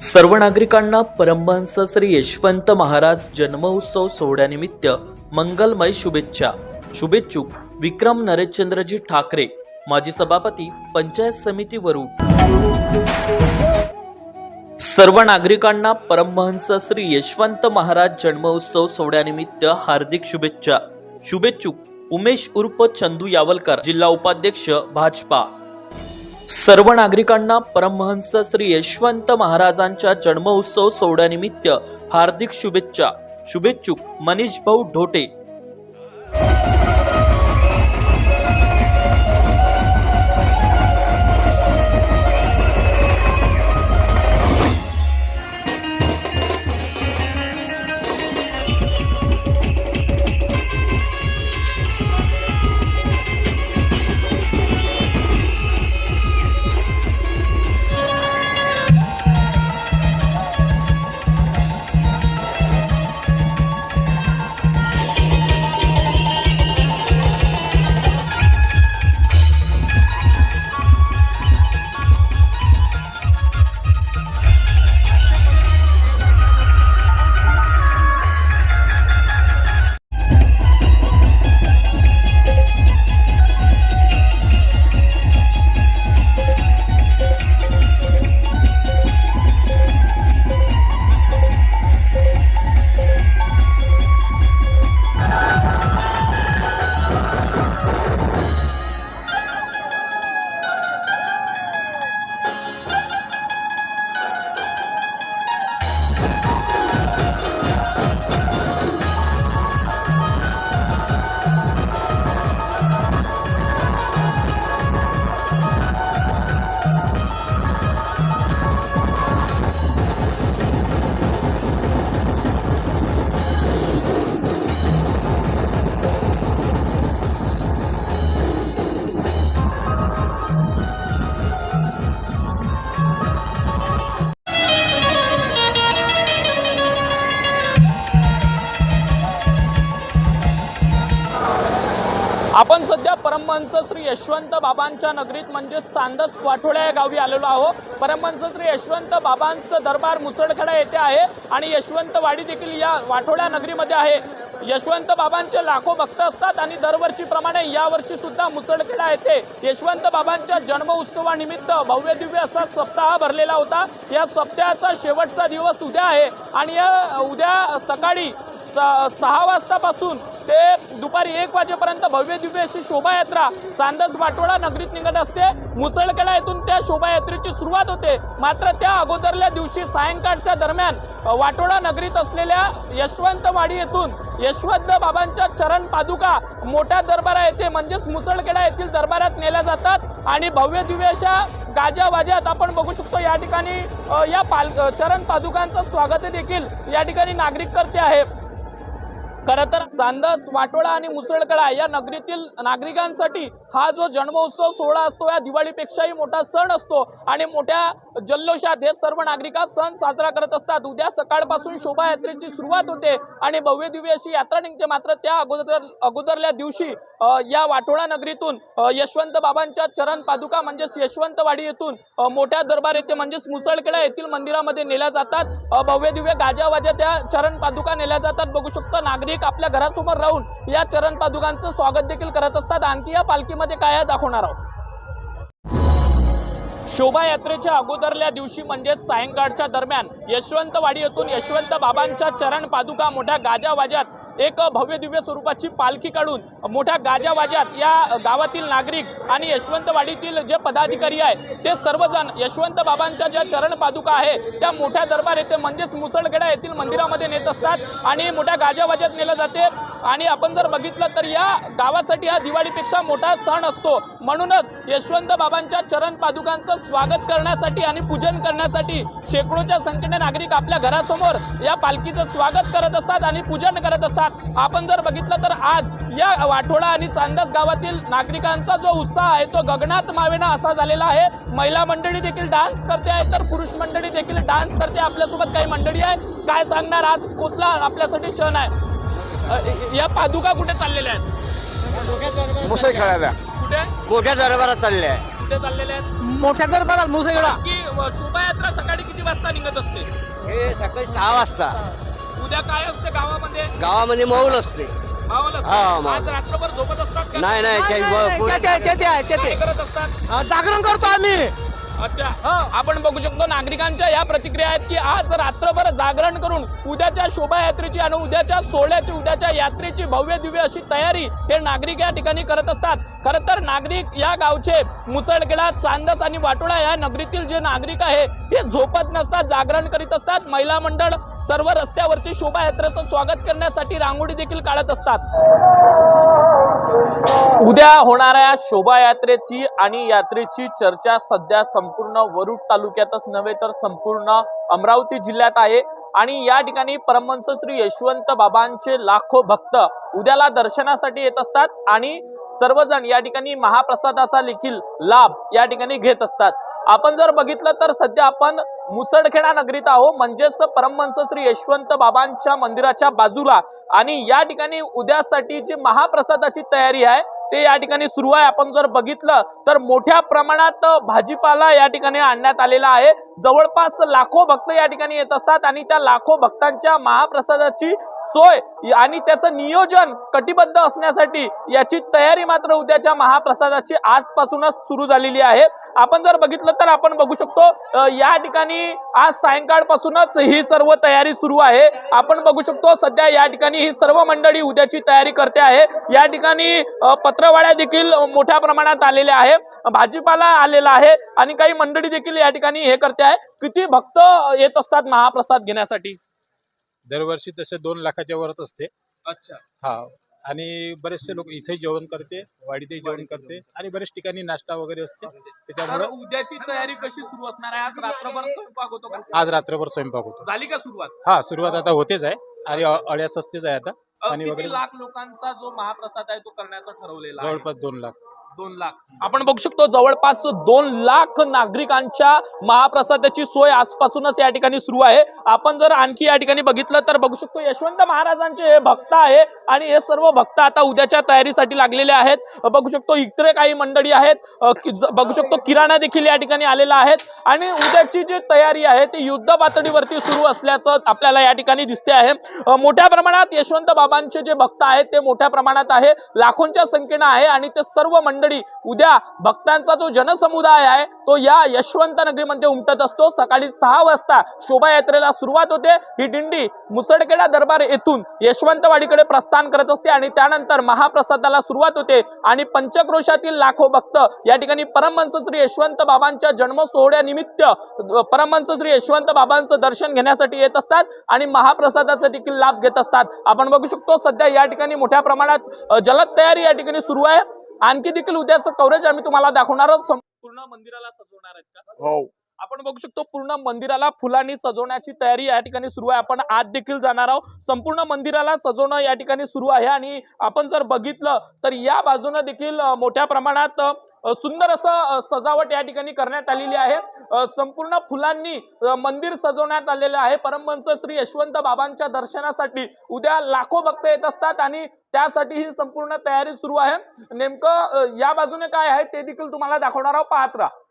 सर्व नागरिकांना परमहंस श्री यशवंत महाराज जन्मोत्सव सोहळ्यानिमित्त मंगलमय शुभेच्छा. शुभेच्छुक विक्रम नरेशचंद्रजी ठाकरे माजी सभापती पंचायत समिती वरुड सर्व नागरिकांना परमहंस श्री यशवंत महाराज जन्मोत्सव सोहळ्यानिमित्त हार्दिक शुभेच्छा. शुभेच्छुक उमेश उर्फ चंदू यावलकर जिल्हा उपाध्यक्ष भाजपा. सर्व नागरिकांना परमहंस श्री यशवंत महाराजांच्या जन्मोत्सव सोहळ्यानिमित्त हार्दिक शुभेच्छा. शुभेच्छुक मनीष भाऊ ढोटे. आपण सध्या परमहंस श्री यशवंत बाबांच्या नगरीत म्हणजे चांदस वाठोड्या या गावी आलेलो आहोत. परमहंस श्री यशवंत बाबांचं दरबार मुसळखेडा येथे आहे आणि यशवंतवाडी देखील या वाठोड्या नगरीमध्ये आहे. यशवंत बाबांचे लाखो भक्त असतात आणि दरवर्षीप्रमाणे यावर्षी सुद्धा मुसळखेडा येथे यशवंत बाबांच्या जन्म उत्सवानिमित्त भव्य दिव्य असा सप्ताह भरलेला होता. या सप्ताहाचा शेवटचा दिवस उद्या आहे आणि या उद्या सकाळी स- सहा वाजतापासून ते दुपारी एक वाजेपर्यंत भव्य दिव्य अशी शोभायात्रा चांदस वाटोळा नगरीत निघत असते. मुसळखेडा येथून त्या शोभायात्रेची सुरुवात होते. मात्र त्या अगोदरल्या दिवशी सायंकाळच्या दरम्यान वाटोळा नगरीत असलेल्या यशवंतवाडी येथून यशवंत बाबांच्या चरण पादुका मोठ्या दरबारा येथे म्हणजेच मुसळखेडा येथील दरबारात नेल्या जातात. आणि भव्य दिव्य अशा गाजा वाज्यात आपण बघू शकतो. या ठिकाणी या पाल चरण पादुकांचं स्वागत देखील या ठिकाणी नागरिक करते आहे खरं तर चांदस वाटोळा आणि मुसळकडा या नगरीतील नागरिकांसाठी हा जो जन्मोत्सव सोहळा असतो या दिवाळीपेक्षाही मोठा सण असतो. आणि मोठ्या जल्लोषात हे सर्व नागरिकात सण साजरा करत असतात. उद्या सकाळपासून शोभायात्रेची सुरुवात होते आणि भव्य दिव्य अशी यात्रा निघते. मात्र त्या अगोदर अगोदरल्या दिवशी या वाटोळा नगरीतून यशवंत बाबांच्या चरण पादुका म्हणजेच यशवंतवाडी येथून मोठ्या दरबार येथे म्हणजेच मुसळखेडा येथील मंदिरामध्ये नेल्या जातात. भव्य दिव्य गाजावाजा त्या चरण पादुका नेल्या जातात. बघू शकतो नागरिक आपल्या घरासमोर राहून या चरण पादुकांचं स्वागत देखील करत असतात. आणखी या पालखीमध्ये काय दाखवणार आहोत? शोभायात्रेच्या अगोदरल्या दिवशी म्हणजे सायंकाळच्या दरम्यान यशवंतवाडी येथून यशवंत बाबांच्या चरण पादुका मोठ्या गाजावाजात एक भव्य दिव्य स्वरूपाची पालखी काढून मोठ्या गाजावाजात या गावातील नागरिक आणि यशवंतवाडीतील जे पदाधिकारी आहे ते सर्वजण यशवंत बाबांच्या ज्या चरण पादुका आहे त्या मोठ्या दरबार येथे म्हणजेच मुसळखेडा येथील मंदिरामध्ये नेत असतात आणि मोठ्या गाजावाजात नेलं जाते. आणि आपण जर बघितलं तर या गावासाठी हा दिवाळीपेक्षा मोठा सण असतो. म्हणूनच यशवंत बाबांच्या चरण पादुकांचं स्वागत करण्यासाठी आणि पूजन करण्यासाठी शेकडोच्या संख्येने नागरिक आपल्या घरासमोर या पालखीचं स्वागत करत असतात आणि पूजन करत असतात. आपण जर बघितलं तर आज या वाठोडा आणि चांदस गावातील नागरिकांचा जो उत्साह आहे तो गगनात मावेना असा झालेला आहे. महिला मंडळी देखील डान्स करते आहे तर पुरुष मंडळी देखील डान्स करते. आपल्यासोबत काही मंडळी आहे काय सांगणार? आज कुठला आपल्यासाठी क्षण आहे? अ, या पादुका कुठे चाललेल्या आहेत? मुसळ खेळायला. कुठे? मोठ्या दरबारात चालले आहे. कुठे चाललेल्या आहेत? मोठ्या दरबारात मुसळगडा की अ, शोभायात्रा सकाळी किती वाजता निघत असते? हे सकाळी सहा वाजता. उद्या काय असते गावामध्ये? गावामध्ये मौल असते. माहोल असतो. हा. आज रात्रभर झोपत असतात का? नाही नाही ब- काय करत असतात? जागरण करतो आम्ही. अच्छा. आपण बघू शकतो नागरिकांच्या या प्रतिक्रिया आहेत की आज रात्रभर जागरण करून उद्याच्या शोभायात्रेची आणि उद्याच्या सोहळ्याची उद्याच्या यात्रेची भव्य दिव्य अशी तयारी हे नागरिक या ठिकाणी करत असतात. खरं तर नागरिक या गावचे मुसळगेडा चांदस आणि वाटोळा या नगरीतील जे नागरिक आहे हे झोपत नसतात जागरण करीत असतात. महिला मंडळ सर्व रस्त्यावरती शोभायात्रेचं स्वागत करण्यासाठी रांगोळी देखील काढत असतात. उद्या होणाऱ्या शोभायात्रेची आणि यात्रेची चर्चा सध्या संपूर्ण वरुड तालुक्यातच नव्हे तर संपूर्ण अमरावती जिल्ह्यात आहे. आणि या ठिकाणी परमहंस श्री यशवंत बाबांचे लाखो भक्त उद्याला दर्शनासाठी येत असतात आणि सर्वजण या ठिकाणी महाप्रसादाचा देखील लाभ या ठिकाणी घेत असतात. आपण जर बघितलं तर सध्या आपण मुसडखेडा नगरीत आहो म्हणजेच परमहंस श्री यशवंत बाबांच्या मंदिराच्या बाजूला. आणि या ठिकाणी उद्यासाठी जी महाप्रसादाची तयारी आहे ते या ठिकाणी सुरू आहे. आपण जर बघितलं तर मोठ्या प्रमाणात भाजीपाला या ठिकाणी आणण्यात आलेला आहे. जवळपास लाखो भक्त या ठिकाणी येत असतात आणि त्या लाखो भक्तांच्या महाप्रसादाची सोय आणि त्याचं नियोजन कटिबद्ध असण्यासाठी याची तयारी मात्र उद्याच्या महाप्रसादाची आजपासूनच सुरू झालेली आहे. आपण जर बघितलं तर आपण बघू शकतो या ठिकाणी आज सायंकाळपासूनच ही सर्व तयारी सुरू आहे. आपण बघू शकतो सध्या या ठिकाणी ही सर्व मंडळी उद्याची तयारी करते आहे. या ठिकाणी पत्रवाड्या देखील मोठ्या प्रमाणात आलेल्या आहे. भाजीपाला आलेला आहे आणि काही मंडळी देखील या ठिकाणी हे करते आहे. किती भक्त येत असतात महाप्रसाद घेण्यासाठी? दरवर्षी तसे दोन लाखाच्या वरच असते. अच्छा. हा. आणि बरेचसे लोक इथे जेवण करते वाडीतही जेवण करते आणि बरेच ठिकाणी नाश्ता वगैरे असते. त्याच्यामुळे उद्याची तयारी कशी सुरू असणार आहे? आज रात्रभर स्वयंपाक होतो का? आज रात्रभर स्वयंपाक होतो. झाली का सुरुवात? हा सुरुवात आता होतेच आहे. आणि अ- अड्या सस्तेच आहे आता. किती वगैरे लाख लोकांचा जो महाप्रसाद आहे तो करण्याचा ठरवलेला जवळपास दोन लाख. दोन लाख. आपण बघू शकतो जवळपास दोन लाख नागरिकांच्या महाप्रसादाची सोय आजपासूनच या ठिकाणी सुरू आहे. आपण जर आणखी या ठिकाणी बघितलं तर बघू शकतो यशवंत महाराजांचे हे भक्त आहे आणि हे सर्व भक्त आता उद्याच्या तयारीसाठी लागलेले आहेत. बघू शकतो इतर काही मंडळी आहेत. बघू शकतो किराणा देखील या ठिकाणी आलेला आहेत आणि उद्याची जी तयारी आहे ती युद्ध पातळीवरती सुरू असल्याचं आपल्याला या ठिकाणी दिसते आहे. मोठ्या प्रमाणात यशवंत बाबांचे जे भक्त आहेत ते मोठ्या प्रमाणात आहे. लाखोंच्या संख्येनं आहे आणि ते सर्व मंडळ उद्या भक्तांचा जो जनसमुदाय आहे तो या यशवंत नगरीमध्ये उमटत असतो. सकाळी सहा वाजता शोभायात्रेला सुरुवात होते. ही दिंडी मुसडखेडा दरबार येथून यशवंतवाडीकडे प्रस्थान करत असते आणि त्यानंतर महाप्रसादाला सुरुवात होते. आणि पंचक्रोशातील लाखो भक्त या ठिकाणी परमहंस श्री यशवंत बाबांच्या जन्म सोहळ्यानिमित्त परमहंस श्री यशवंत बाबांचं दर्शन घेण्यासाठी येत असतात आणि महाप्रसादाचा देखील लाभ घेत असतात. आपण बघू शकतो सध्या या ठिकाणी मोठ्या प्रमाणात जलद तयारी या ठिकाणी सुरू आहे. आणखी देखील उद्याचं कव्हरेज आम्ही तुम्हाला दाखवणार आहोत. संपूर्ण मंदिराला सजवणार आहेत का? हो. आपण बघू शकतो पूर्ण मंदिराला फुलांनी सजवण्याची तयारी या ठिकाणी सुरू आहे. आपण आत देखील जाणार आहोत. संपूर्ण मंदिराला सजवणं या ठिकाणी सुरू आहे आणि आपण जर बघितलं तर या बाजूनं देखील मोठ्या प्रमाणात सुंदर असं सजावट या ठिकाणी करण्यात आलेली आहे. संपूर्ण फुलांनी मंदिर सजवण्यात आलेलं आहे. परमहंस श्री यशवंत बाबांच्या दर्शनासाठी उद्या लाखो भक्त येत असतात आणि त्यासाठी ही संपूर्ण तयारी सुरू आहे. नेमकं या बाजूने काय आहे ते देखील तुम्हाला दाखवणार आहोत. पाहत राहा.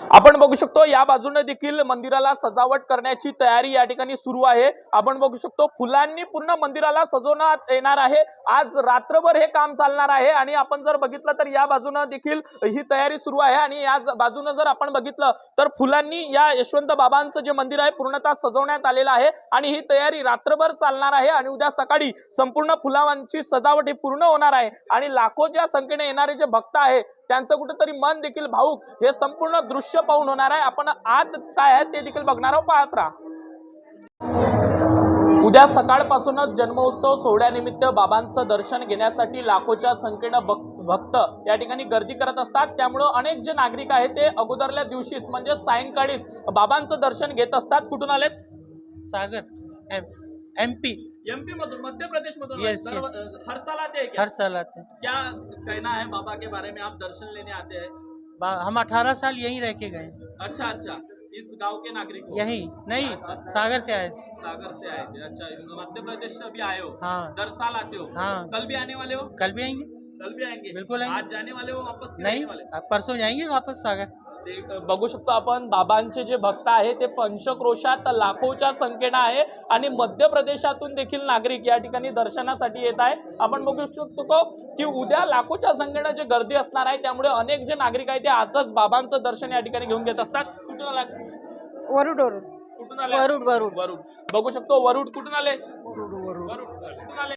आपण बघू शकतो या बाजूने देखील मंदिराला सजावट करण्याची तयारी या ठिकाणी सुरू आहे. आपण बघू शकतो फुलांनी पूर्ण मंदिराला सजवण्यात येणार आहे. आज रात्रभर हे काम चालणार आहे आणि आपण जर बघितलं तर या बाजूनं देखील ही तयारी सुरू आहे आणि या बाजूनं जर आपण बघितलं तर फुलांनी या यशवंत बाबांचं जे मंदिर आहे पूर्णतः सजवण्यात आलेलं आहे आणि ही तयारी रात्रभर चालणार आहे आणि उद्या सकाळी संपूर्ण फुलांची सजावट ही पूर्ण होणार आहे. आणि लाखोच्या संख्येने येणारे जे भक्त आहे त्यांचं कुठंतरी मन देखील भाऊक हे संपूर्ण दृश्य पाहून होणार आहे. आपण आज काय आहे ते देखील बघणार आहोत. पाहत राहा. उद्या सकाळपासूनच जन्मोत्सव सोहळ्यानिमित्त बाबांचं दर्शन घेण्यासाठी लाखोच्या संख्येनं भक्त या ठिकाणी गर्दी करत असतात. त्यामुळं अनेक जे नागरिक आहेत ते अगोदरल्या दिवशीच म्हणजे सायंकाळीच बाबांचं दर्शन घेत असतात. कुठून आलेत? Sagar M M P. MP मधून मध्य प्रदेश मधून Yes, yes. हर साल आते हैं क्या? हर साल आते हैं। क्या कहना है बाबा के बारे में? आप दर्शन लेने आते हैं? हम अठारह साल यहीं रह के गए। अच्छा अच्छा। इस गाँव के नागरिक यही नहीं सागर से आए थे। सागर से आए थे अच्छा। मध्य प्रदेश से अभी आए हो? हाँ। दर साल आते हो? हाँ। कल भी आने वाले हो? कल भी आएँगे। कल भी आएँगे? बिल्कुल आएँगे। आज जाने वाले हो वापस नहीं परसों जाएँगे वापस सागर। बघू शकतो आपण बाबांचे जे भक्त आहे ते पंचक्रोशात लाखोच्या संख्येनं आहे आणि मध्य प्रदेशातून देखील नागरिक या ठिकाणी दर्शनासाठी येत आहे. आपण बघू शकतो को की उद्या लाखोच्या संख्येनं जे गर्दी असणार आहे त्यामुळे अनेक जे नागरिक आहेत ते आजच बाबांचं दर्शन या ठिकाणी घेऊन घेत असतात. कुठून आला वरुड वरुड. कुठून आले वरुड वरुड. वरुड. बघू शकतो वरुड कुठून आले वरुड